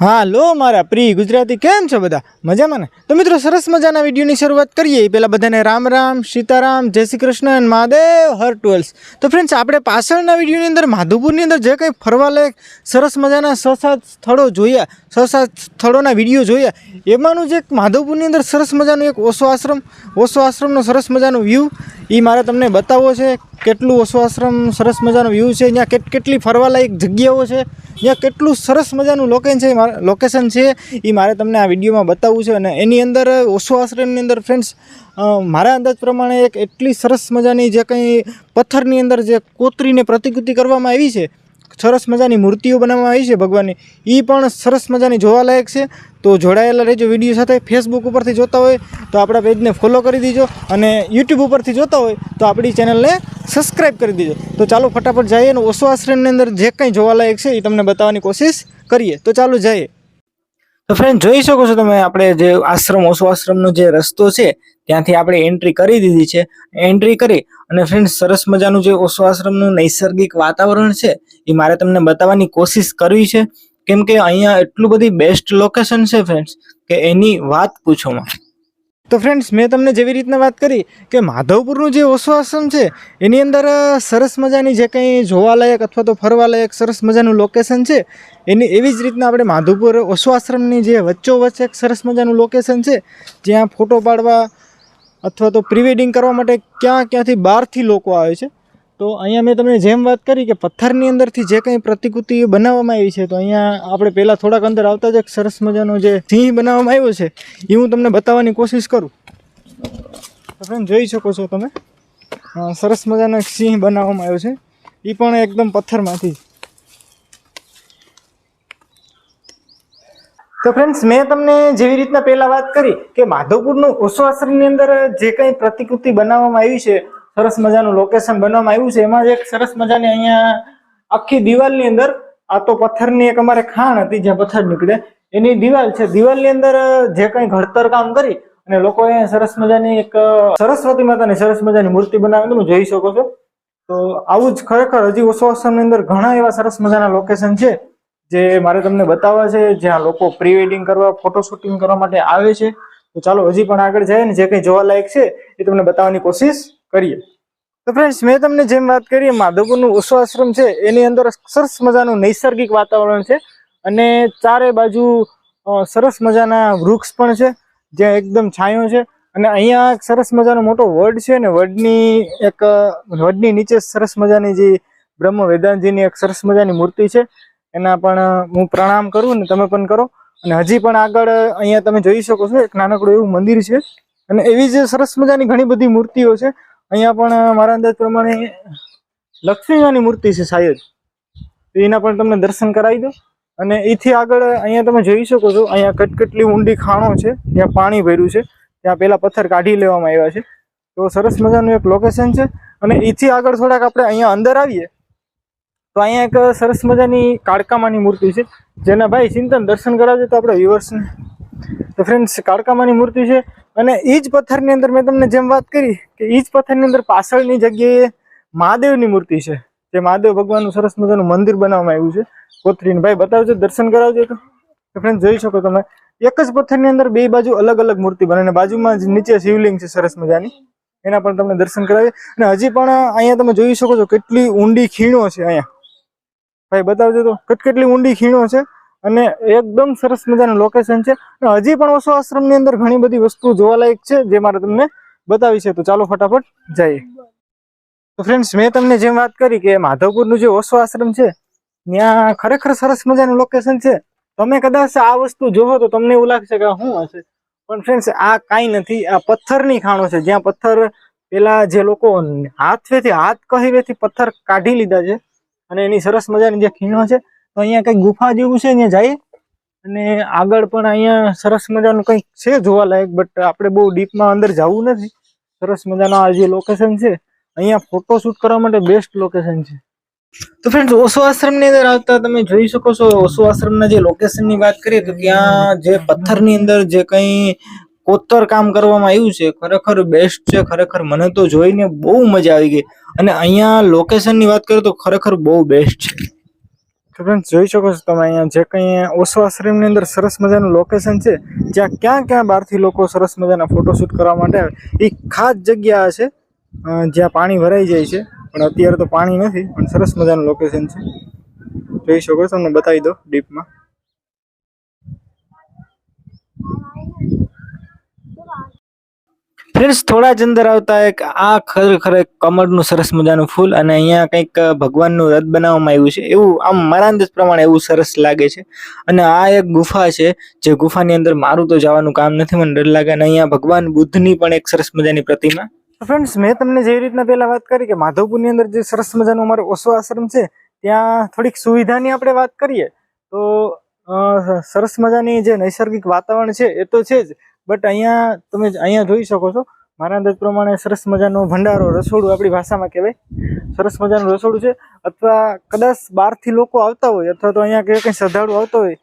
હાલો મારા પ્રિય ગુજરાતી, કેમ છો બધા? મજામાં ને? તો મિત્રો સરસ મજાના વિડીયોની શરૂઆત કરીએ. એ પહેલાં બધાને રામ રામ, સીતારામ, જય શ્રી કૃષ્ણ અને મહાદેવ, હર ટ્વેલ્સ તો ફ્રેન્ડ્સ આપણે પાછળના વિડીયોની અંદર, માધુપુરની અંદર જે કંઈ ફરવાલાયક સરસ મજાના છ સાત સ્થળો જોયા, છ સાત સ્થળોના વીડિયો જોયા, એમાંનું જે માધવપુરની અંદર સરસ મજાનું એક ઓશો આશ્રમ, ઓશો આશ્રમનો સરસ મજાનો વ્યૂ એ મારે તમને બતાવવો છે. કેટલું ઓશો આશ્રમ સરસ મજાનો વ્યૂ છે. ત્યાં કેટ કેટલી ફરવાલાયક જગ્યાઓ છે. ત્યાં કેટલું સરસ મજાનું લોકેશન છે લોકેશન છે એ મારે તમને આ વિડીયોમાં બતાવવું છે. અને એની અંદર ઓછો આશ્રમની અંદર ફ્રેન્ડ્સ મારા અંદાજ પ્રમાણે એક એટલી સરસ મજાની જે કંઈ પથ્થરની અંદર જે કોતરીને પ્રતિકૃતિ કરવામાં આવી છે સરસ મજાની મૂર્તિઓ બનાવવામાં આવી છે ભગવાનની. એ પણ સરસ મજાની જોવાલાયક છે. તો જોડાયેલા રહેજો વીડિયો સાથે. ફેસબુક ઉપરથી જોતા હોય તો આપણા પેજને ફોલો કરી દીજો અને યુટ્યુબ ઉપરથી જોતા હોય તો આપણી ચેનલને સબસ્ક્રાઈબ કરી દીજો. તો ચાલો ફટાફટ જઈએ અને ઓશો આશ્રમની અંદર જે કંઈ જોવાલાયક છે એ તમને બતાવવાની કોશિશ કરીએ. તો ચાલો જઈએ. તો ફ્રેન્ડ જોઈ શકો છો તમે આપણે જે આશ્રમ ઓશો આશ્રમનો જે રસ્તો છે, ત્યાંથી આપણે એન્ટ્રી કરી દીધી છે. એન્ટ્રી કરી અને ફ્રેન્ડ સરસ મજાનું જે ઓશો આશ્રમનું નૈસર્ગિક વાતાવરણ છે, એ મારે તમને બતાવવાની કોશિશ કરવી છે. કેમ કે અહીંયા એટલું બધી બેસ્ટ લોકેશન છે ફ્રેન્ડ્સ કે એની વાત પૂછોમાં તો ફ્રેન્ડ્સ મેં તમને જેવી રીતના વાત કરી કે માધવપુરનું જે ઓશો આશ્રમ છે, એની અંદર સરસ મજાની જે કંઈ જોવાલાયક અથવા તો ફરવાલાયક સરસ મજાનું લોકેશન છે, એની એવી જ રીતના આપણે માધવપુર ઓશો આશ્રમની જે વચ્ચોવચ્ચ એક સરસ મજાનું લોકેશન છે, જ્યાં ફોટો પાડવા અથવા તો પ્રી વેડિંગ કરવા માટે ક્યાં ક્યાંથી બહારથી લોકો આવે છે તો અહીંયા મેં તમને જેમ વાત કરી કે પથ્થરની અંદરથી જે કંઈ પ્રતિકૃતિ બનાવવામાં આવી છે, તો અહીંયા આપણે પહેલાં થોડાક અંદર આવતા જ એક સરસ મજાનો જે સિંહ બનાવવામાં આવ્યો છે, એ હું તમને બતાવવાની કોશિશ કરું. તો ફ્રેન્ડ જોઈ શકો છો તમે. સરસ મજાનો એક સિંહ બનાવવામાં આવ્યો છે. એ પણ એકદમ પથ્થરમાંથી. તો ફ્રેન્ડ્સ મેં તમને જેવી રીતના પહેલા વાત કરી કે માધવપુરનું ઓશો આશ્રમની અંદર જે કંઈ પ્રતિકૃતિ બનાવવામાં આવી છે સરસ મજાનું લોકેશન બનાવવામાં આવ્યું છે. એમાં એક સરસ મજાની અહીંયા આખી દિવાલની અંદર આ તો પથ્થરની એક અમારે ખાણ હતી જ્યાં પથ્થર નીકળે. એની દિવાલ છે. દિવાલની અંદર જે કંઈ ઘડતર કામ કરી અને લોકોએ સરસ મજાની એક સરસ્વતી માતાની સરસ મજાની મૂર્તિ બનાવી તમે જોઈ શકો છો. તો આવું જ ખરેખર હજી ઓછો આશ્રમની અંદર ઘણા એવા સરસ મજાના લોકેશન છે, જે મારે તમને બતાવવા છે, જ્યાં લોકો પ્રી વેડિંગ કરવા ફોટો શૂટિંગ કરવા માટે આવે છે. તો ચાલો હજી પણ આગળ જાય ને જે કંઈ જોવાલાયક છે એ તમને બતાવવાની કોશિશ કરીએ. તો ફ્રેન્ડ્સ મેં તમને જેમ વાત કરી, માધવપુરનું ઓશો આશ્રમ છે, એની અંદર સરસ મજાનું નૈસર્ગિક વાતાવરણ છે અને ચારે બાજુ સરસ મજાના વૃક્ષ પણ છે, જ્યાં એકદમ છાંયો છે અને અહીંયા એક સરસ મજાનો મોટો વડ છે ને વડની એક, વડની નીચે સરસ મજાની જે બ્રહ્મ વેદાંતજીની એક સરસ મજાની મૂર્તિ છે, એના પણ હું પ્રણામ કરું ને તમે પણ કરો. અને હજી પણ આગળ અહીંયા તમે જોઈ શકો છો, એક નાનકડું એવું મંદિર છે અને એવી જ સરસ મજાની ઘણી બધી મૂર્તિઓ છે. અહીંયા પણ મારા અંદાજ પ્રમાણે લક્ષ્મીમાની મૂર્તિ છે શાયદ. તો એના પણ તમને દર્શન કરાવી દો અને એથી આગળ અહીંયા તમે જોઈ શકો છો, અહીંયા કટકટલી ઊંડી ખાણો છે, ત્યાં પાણી ભર્યું છે, ત્યાં પહેલાં પથ્થર કાઢી લેવામાં આવ્યા છે. તો સરસ મજાનું એક લોકેશન છે. અને એથી આગળ થોડાક આપણે અહીંયા અંદર આવીએ, તો અહીંયા એક સરસ મજાની કાળકામાની મૂર્તિ છે. જેના ભાઈ ચિંતન દર્શન કરાવજો તો આપણે વ્યુઅર્સને તો ફ્રેન્ડ્સ કાળકામાની મૂર્તિ છે. અને એ જ પથ્થરની અંદર મેં તમને જેમ વાત કરી કે એ જ પથ્થરની અંદર પાછળની જગ્યાએ મહાદેવની મૂર્તિ છે. જે મહાદેવ ભગવાનનું સરસ મજાનું મંદિર બનાવવામાં આવ્યું છે. કોથરીને ભાઈ બતાવજો, દર્શન કરાવજો તો ફ્રેન્ડ જોઈ શકો તમે. એક જ પથ્થરની અંદર બે બાજુ અલગ અલગ મૂર્તિ બને અને બાજુમાં જ નીચે શિવલિંગ છે સરસ મજાની. એના પણ તમને દર્શન કરાવીએ. અને હજી પણ અહીંયા તમે જોઈ શકો છો કેટલી ઊંડી ખીણો છે અહીંયા. ભાઈ બતાવજો તો, કેટ કેટલી ઊંડી ખીણો છે. અને એકદમ સરસ મજાનું લોકેશન છે. હજી પણ ઓશો આશ્રમની અંદર ઘણી બધી વસ્તુ જોવાલાયક છે જે મારે તમને બતાવી છે. તો ચાલો ફટાફટ જઈએ. તો ફ્રેન્ડ્સ મેં તમને જેમ વાત કરી કે માધવપુરનું જે ઓછો આશ્રમ છે, ત્યાં ખરેખર સરસ મજાનું લોકેશન છે. તમે કદાચ આ વસ્તુ જોવો તો તમને એવું લાગશે કે શું હશે? પણ ફ્રેન્ડ્સ આ કાંઈ નથી. આ પથ્થરની ખાણો છે. જ્યાં પથ્થર પેલા જે લોકો હાથવેથી, હાથ કહીવેથી પથ્થર કાઢી લીધા છે અને એની સરસ મજાની જે ખીણો છે તો અહીંયા કઈ ગુફા જેવું છે ત્યાં જઈએ અને આગળ પણ અહીંયા સરસ મજાનું કંઈક છે જોવાલાયક બટ આપણે બહુ ડીપમાં અંદર જવું નથી. સરસ મજાનું આ જે લોકેશન છે, અહીંયા ફોટો શૂટ કરવા માટે બેસ્ટ લોકેશન છે. તો ફ્રેન્ડ ઓશો આશ્રમની અંદર આવતા તમે જોઈ શકો છો, ઓશો આશ્રમના જે લોકેશનની વાત કરીએ તો ત્યાં જે પથ્થરની અંદર જે કંઈ કોતર કામ કરવામાં આવ્યું છે, ખરેખર બેસ્ટ છે, ખરેખર મને તો જોઈને બહુ મજા આવી ગઈ. અને અહીંયા લોકેશનની વાત કરીએ તો ખરેખર બહુ બેસ્ટ છે. તો ફ્રેન્ડ્સ જોઈ શકો છો તમે અહીંયા જે કંઈ ઓશો આશ્રમની અંદર સરસ મજાનું લોકેશન છે, જ્યાં ક્યાં ક્યાં બહારથી લોકો સરસ મજાના ફોટોશૂટ કરવા માટે આવે. એ ખાસ જગ્યા છે જ્યાં પાણી ભરાઈ જાય છે, પણ અત્યારે તો પાણી નથી, પણ સરસ મજાનું લોકેશન છે. જોઈ શકો છો, તમને બતાવી દો ડીપમાં ફ્રેન્ડ્સ થોડા જ અંદર આવતા એક આ ખરેખર એક કમળનું સરસ મજાનું ફૂલ અને અહીંયા કંઈક ભગવાનનું રથ બનાવવામાં આવ્યું છે. એવું આમ મારા અંદાજ પ્રમાણે એવું સરસ લાગે છે. અને આ એક ગુફા છે, જે ગુફાની અંદર મારું તો જવાનું કામ નથી, મને ડર લાગે. અને અહીંયા ભગવાન બુદ્ધની પણ એક સરસ મજાની પ્રતિમા. ફ્રેન્ડ્સ મેં તમને જેવી રીતના પહેલાં વાત કરી કે માધવપુરની અંદર જે સરસ મજાનો અમારો ઓશો આશ્રમ છે, ત્યાં થોડીક સુવિધાની આપણે વાત કરીએ. તો સરસ મજાની જે નૈસર્ગિક વાતાવરણ છે, એ તો છે જ. બટ અહીંયા તમે અહીંયા જોઈ શકો છો, મારા અંદાજ પ્રમાણે સરસ મજાનો ભંડારો, રસોડું આપણી ભાષામાં કહેવાય. સરસ મજાનું રસોડું છે. અથવા કદાચ બહારથી લોકો આવતા હોય, અથવા તો અહીંયા કંઈ કંઈ શ્રદ્ધાળુ આવતા હોય,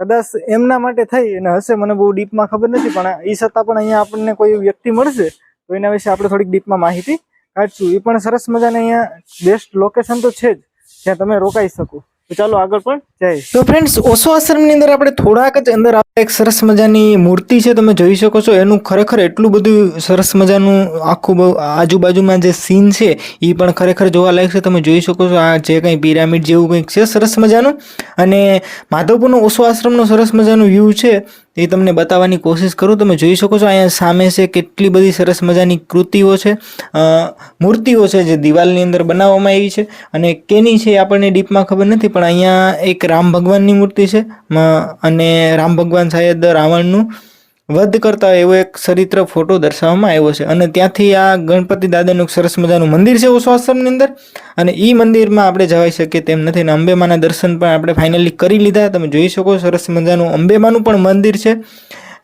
કદાચ એમના માટે થઈ અને હશે, મને બહુ ડીપમાં ખબર નથી, પણ એ છતાં પણ અહીંયા આપણને કોઈ વ્યક્તિ મળશે, તો એના વિશે આપણે થોડીક ડીપમાં માહિતી કાઢશું. એ પણ સરસ મજાને અહીંયા બેસ્ટ લોકેશન તો છે જ, જ્યાં તમે રોકાઈ શકો. ચાલો આગળ પણ જાય તો ફ્રેન્ડ્સ ઓશો આશ્રમની અંદર આપણે થોડાક જ અંદર એક સરસ મજાની મૂર્તિ છે, તમે જોઈ શકો છો. એનું ખરેખર એટલું બધું સરસ મજાનું આખું બહુ આજુબાજુમાં જે સીન છે એ પણ ખરેખર જોવા લાયક છે. તમે જોઈ શકો છો આ જે કંઈ પિરામિડ જેવું કંઈક છે, સરસ મજાનું. અને માધવપુરનો ઓશો આશ્રમનો સરસ મજાનું વ્યૂ છે. એ તમને બતાવવાની કોશિશ કરું, તમે જોઈ શકો છો અહીંયા સામે છે કેટલી બધી સરસ મજાની કૃતિઓ છે. મૂર્તિઓ છે જે દિવાલની અંદર બનાવવામાં આવી છે અને કેની છે આપણને ડીપમાં ખબર નથી, પણ અહીંયા એક રામ ભગવાનની મૂર્તિ છે. અને રામ ભગવાન શાયદ રાવણનું. વધ કરતા એવો એક ચરિત્ર ફોટો દર્શાવવામાં આવ્યો છે. અને ત્યાંથી આ ગણપતિ દાદાનું સરસ મજાનું મંદિર છે ઓશો આશ્રમની અંદર. અને એ મંદિરમાં આપણે જવાઈ શકીએ તેમ નથી. અને અંબેમાના દર્શન પણ આપણે ફાઇનલી કરી લીધા. તમે જોઈ શકો સરસ મજાનું અંબેમાનું પણ મંદિર છે.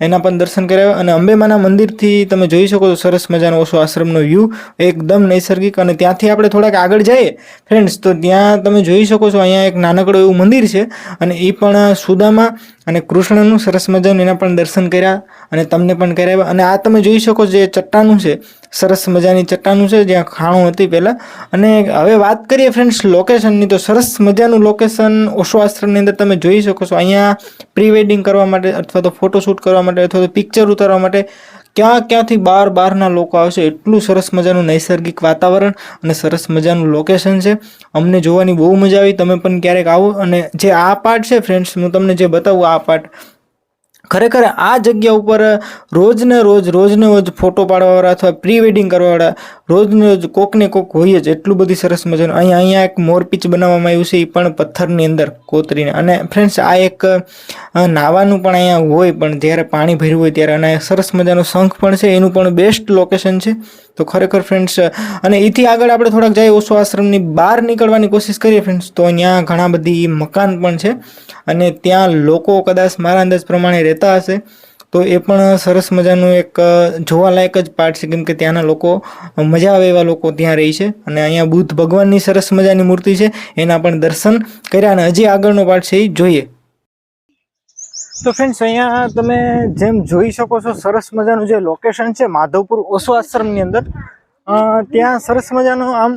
એના પણ દર્શન કર્યા અને અંબેમાના મંદિરથી તમે જોઈ શકો છો સરસ મજાનો ઓશો આશ્રમનો વ્યૂ એકદમ નૈસર્ગિક. અને ત્યાંથી આપણે થોડાક આગળ જઈએ. ફ્રેન્ડ્સ તો ત્યાં તમે જોઈ શકો છો અહીંયા એક નાનકડું એવું મંદિર છે. અને એ પણ સુદામા અને કૃષ્ણનું સરસ મજાનું એના પણ દર્શન કર્યા અને તમને પણ કરાવ્યા. અને આ તમે જોઈ શકો જે ચટ્ટાનું છે, સરસ મજાની ચટ્ટાનું છે, જ્યાં ખાણું હતી પહેલાં. અને હવે વાત કરીએ ફ્રેન્ડ્સ લોકેશનની તો સરસ મજાનું લોકેશન ઓશો આશ્રમની અંદર તમે જોઈ શકો છો. અહીંયા પ્રી વેડિંગ કરવા માટે અથવા તો ફોટોશૂટ કરવા માટે અથવા તો પિક્ચર ઉતારવા માટે ક્યાં ક્યાંથી બહાર બહારના લોકો આવશે એટલું સરસ મજાનું નૈસર્ગિક વાતાવરણ અને સરસ મજાનું લોકેશન છે. અમને જોવાની બહુ મજા આવી. તમે પણ ક્યારેક આવો અને જે આ પાર્ટ છે ફ્રેન્ડ્સ હું તમને જે બતાવું આ પાર્ટ ખરેખર આ જગ્યા ઉપર રોજને રોજ રોજને રોજ ફોટો પાડવાવાળા અથવા પ્રી વેડિંગ કરવાવાળા રોજને રોજ કોકને કોક હોય જ એટલું બધી સરસ મજાનું. અહીંયા અહીંયા એક મોરપીચ બનાવવામાં આવ્યું છે એ પણ પથ્થરની અંદર કોતરીને. અને ફ્રેન્ડ્સ આ એક નાવાનું પણ અહીંયા હોય, પણ જ્યારે પાણી ભર્યું હોય ત્યારે અને સરસ મજાનો શંખ પણ છે, એનું પણ બેસ્ટ લોકેશન છે. તો ખરેખર ફ્રેન્ડ્સ અને એથી આગળ આપણે થોડાક જઈએ ઓશો આશ્રમની બહાર નીકળવાની કોશિશ કરીએ ફ્રેન્ડ્સ તો અહીંયા ઘણા બધી મકાન પણ છે. અને ત્યાં લોકો કદાચ મારા અંદાજ પ્રમાણે રહેતા હશે. તો એ પણ સરસ મજાનું એક જોવાલાયક જ પાર્ટ છે, કેમ કે ત્યાંના લોકો મજા આવે એવા લોકો ત્યાં રહી છે. અને અહીંયા બુદ્ધ ભગવાનની સરસ મજાની મૂર્તિ છે, એના પણ દર્શન કર્યા અને હજી આગળનો પાર્ટ છે એ જોઈએ. તો ફ્રેન્ડ્સ અહીંયા તમે જેમ જોઈ શકો છો, સરસ મજાનું જે લોકેશન છે, માધવપુર ઓશો આશ્રમની અંદર ત્યાં સરસ મજાનો આમ,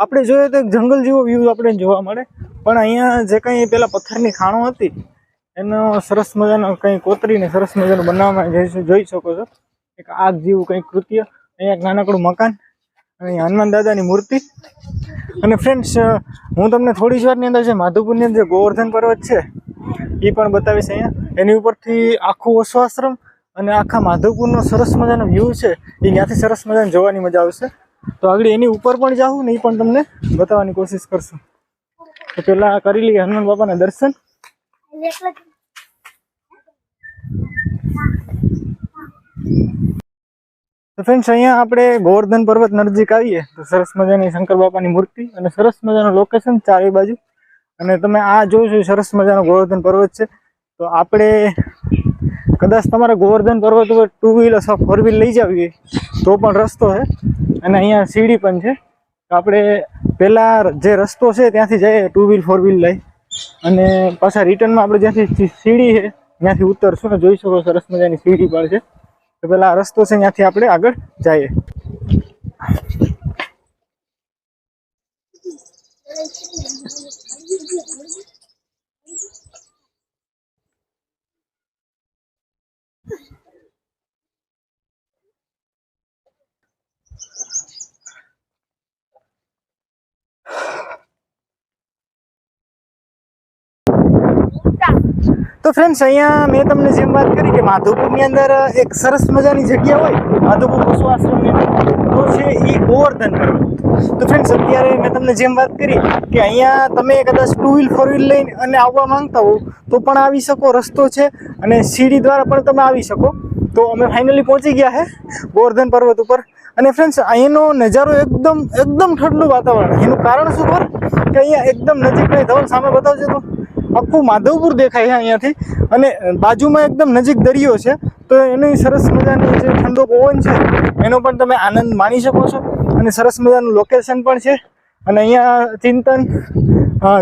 આપણે જોઈએ તો એક જંગલ જેવો વ્યૂ આપણે જોવા મળે. પણ અહીંયા જે કંઈ પેલા પથ્થરની ખાણો હતી, એનો સરસ મજાનો કંઈ કોતરીને સરસ મજાનું બનાવવામાં જઈ શકો છો. એક આગ જેવું કંઈક કૃત્ય, અહીંયા નાનકડું મકાન અહીંયા હનુમાન દાદાની મૂર્તિ. અને ફ્રેન્ડ્સ હું તમને થોડી જ વારની અંદર જે માધવપુરની અંદર જે ગોવર્ધન પર્વત છે એ પણ બતાવીશ અહીંયા. એની ઉપરથી આખું ઓછો આશ્રમ અને આખા માધવપુરનો સરસ મજાનો વ્યૂ છે એ ત્યાંથી સરસ મજાને જોવાની મજા આવશે. તો આગળ એની ઉપર પણ જાઉં ને એ પણ તમને બતાવવાની કોશિશ કરશું. તો પહેલાં કરી લઈએ હનુમાન બાપાના દર્શન. તો ફ્રેન્ડ્સ અહીંયા આપણે ગોવર્ધન પર્વત નજીક આવીએ તો સરસ મજાની શંકર બાપાની મૂર્તિ અને સરસ મજાનું લોકેશન ચારે બાજુ. અને તમે આ જોશો સરસ મજાનો ગોવર્ધન પર્વત છે. તો આપણે કદાચ તમારે ગોવર્ધન પર્વત ઉપર ટુ વ્હીલ અથવા ફોર વ્હીલ લઈ જવી તો પણ રસ્તો છે. અને અહીંયા સીડી પણ છે. તો આપણે પહેલાં જે રસ્તો છે ત્યાંથી જઈએ ટુ વ્હીલ ફોર વ્હીલ લઈ. અને પાછા રિટર્નમાં આપણે જ્યાંથી સીડી છે, ત્યાંથી ઉતરશું. ને જોઈ શકો સરસ મજાની સીડી પણ છે. तो पेला रस्त से आप आग जाइए તો ફ્રેન્ડ્સ અહીંયા મેં તમને જેમ વાત કરી કે માધુપુરની અંદર એક સરસ મજાની જગ્યા હોય, માધુપુર પશુ તો છે એ ગોવર્ધન પર્વત. તો ફ્રેન્ડ્સ અત્યારે મેં તમને જેમ વાત કરી કે અહીંયા તમે કદાચ ટુ વ્હીલ ફોર વ્હીલ લઈને અને આવવા માંગતા હો, તો પણ આવી શકો, રસ્તો છે અને સીડી દ્વારા પણ તમે આવી શકો. તો અમે ફાઇનલી પહોંચી ગયા છે ગોવર્ધન પર્વત ઉપર. અને ફ્રેન્ડ્સ અહીંનો નજારો એકદમ એકદમ ઠંડુ વાતાવરણ. એનું કારણ શું ખબર? કે અહીંયા એકદમ નજીક નહીં ધવલ સામે બતાવજો તો. આખું માધવપુર દેખાય છે અહીંયાથી. અને બાજુમાં એકદમ નજીક દરિયો છે, તો એની સરસ મજાની જે ઠંડો પવન છે, એનો પણ તમે આનંદ માણી શકો છો. અને સરસ મજાનું લોકેશન પણ છે. અને અહીંયા ચિંતન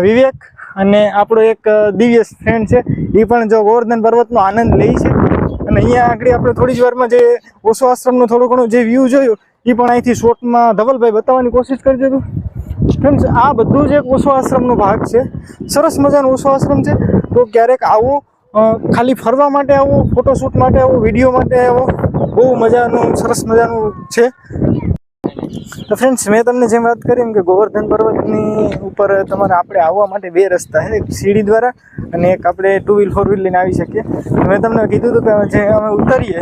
વિવેક અને આપણો એક દિવ્ય ફ્રેન્ડ છે, એ પણ જો ગોવર્ધન પર્વતનો આનંદ લે છે. અને અહીંયા આગળ આપણે થોડી જ વારમાં જે ઓશો આશ્રમનો થોડો ઘણો જે વ્યૂ જોયો, એ પણ અહીંથી શોર્ટમાં ધવલભાઈ બતાવવાની કોશિશ કરજો હતું ફ્રેન્ડ્સ આ બધું જ એક ઓશો આશ્રમનો ભાગ છે. સરસ મજાનો ઓશો આશ્રમ છે. તો ક્યારેક આવો ખાલી ફરવા માટે આવો ફોટોશૂટ માટે આવો વીડિયો માટે આવો, બહુ મજાનું, સરસ મજાનું છે. તો ફ્રેન્ડ્સ મેં તમને જેમ વાત કરી એમ કે ગોવર્ધન પર્વતની ઉપર તમારે આપણે આવવા માટે બે રસ્તા છે. એક સીડી દ્વારા અને એક આપણે ટુ વ્હીલ ફોર વ્હીલ લઈને આવી શકીએ. મેં તમને કીધું હતું કે જે અમે ઉતરીએ,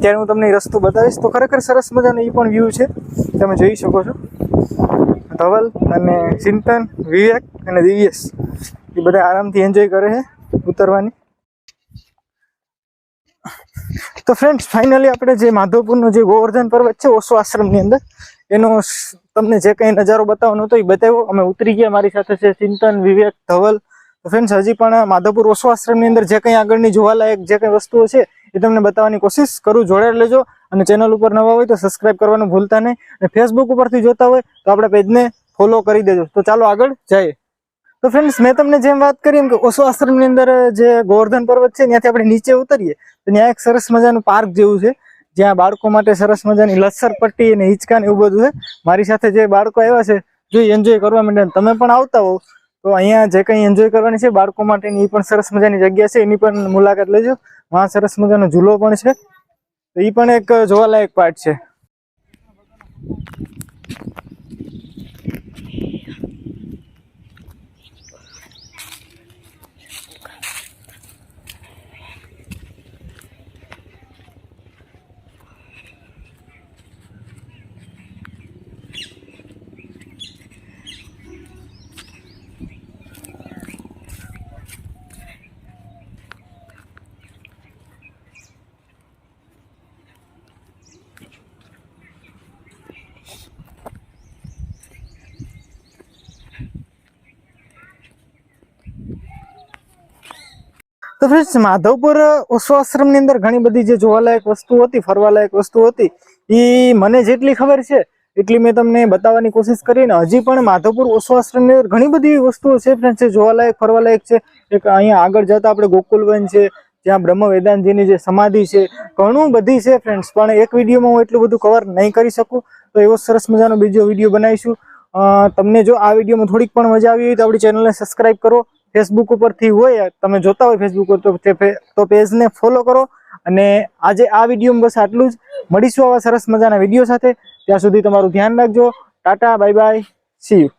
ત્યારે હું તમને રસ્તો બતાવીશ. તો ખરેખર સરસ મજાનો એ પણ વ્યૂ છે. તમે જોઈ શકો છો. ધવલ અને ચિંતન, વિવેક અને દિવ્યેશ. એ બધા આરામથી એન્જોય કરે છે ઉતરવાની. તો ફ્રેન્ડ્સ ફાઇનલી આપણે જે માધવપુરનો જે ગોવર્ધન પર્વત છે, ઓશો આશ્રમની અંદર, એનો તમને જે કંઈ નજારો બતાવવાનો હતો એ બતાવ્યો. અમે ઉતરી ગયા મારી સાથે છે ચિંતન, વિવેક, ધવલ. તો ફ્રેન્ડ્સ હજી પણ માધવપુર ઓશો આશ્રમની અંદર જે કંઈ આગળની જોવાલાયક જે કંઈ વસ્તુઓ છે, એ તમને બતાવવાની કોશિશ કરું. જોડાઈ લેજો અને ચેનલ ઉપર નવા હોય તો સબસ્ક્રાઇબ કરવાનું ભૂલતા નહીં. અને ફેસબુક ઉપરથી જોતા હોય તો આપણા પેજને ફોલો કરી દેજો. તો ચાલો આગળ જઈએ. તો ફ્રેન્ડ્સ મેં તમને જેમ વાત કરી એમ કે ઓશો આશ્રમની અંદર જે ગોવર્ધન પર્વત છે, ત્યાંથી આપણે નીચે ઉતરીએ. તો ત્યાં એક સરસ મજાનું પાર્ક જેવું છે. જ્યાં બાળકો માટે સરસ મજાની લસર પટ્ટી અને હિંચકા ને એવું બધું છે. મારી સાથે જે બાળકો આવ્યા છે, જો એન્જોય કરવા માટે તમે પણ આવતા હો તો અહીંયા જે કંઈ એન્જોય કરવાની છે, બાળકો માટેની એ પણ સરસ મજાની જગ્યા છે. એની પણ મુલાકાત લેજો. વहाँ સરસ મજાનો ઝૂલો પણ છે. તો એ પણ એક જોવાલાયક પાર્ટ છે. તો ફ્રેન્ડ્સ માધવપુર ઓશો આશ્રમની અંદર ઘણી બધી જે જોવાલાયક વસ્તુ હતી, ફરવાલાયક વસ્તુ હતી એ મને જેટલી ખબર છે, એટલી મેં તમને બતાવવાની કોશિશ કરી ને હજી પણ માધવપુર ઓશો આશ્રમની અંદર ઘણી બધી વસ્તુઓ છે ફ્રેન્ડ્સ જે જોવાલાયક, ફરવાલાયક છે. એક અહીંયા આગળ જતા આપણે ગોકુલવન છે, જ્યાં બ્રહ્મ વેદાંતજીની જે સમાધિ છે, ઘણું બધી છે ફ્રેન્ડ્સ પણ એક વિડીયોમાં હું એટલું બધું કવર નહીં કરી શકું. તો એવો સરસ મજાનો બીજો વીડિયો બનાવીશું. તમને જો આ વિડીયોમાં થોડીક પણ મજા આવી હોય તો આપણી ચેનલને સબસ્ક્રાઇબ કરો. ફેસબુક ઉપરથી હોય, તમે જોતા હોય ફેસબુક ઉપર, તો પેજને ફોલો કરો અને આજે આ વિડીયોમાં બસ આટલું જ. મળીશું આવા સરસ મજાના વીડિયો સાથે. ત્યાં સુધી તમારું ધ્યાન રાખજો. Tata bye bye see you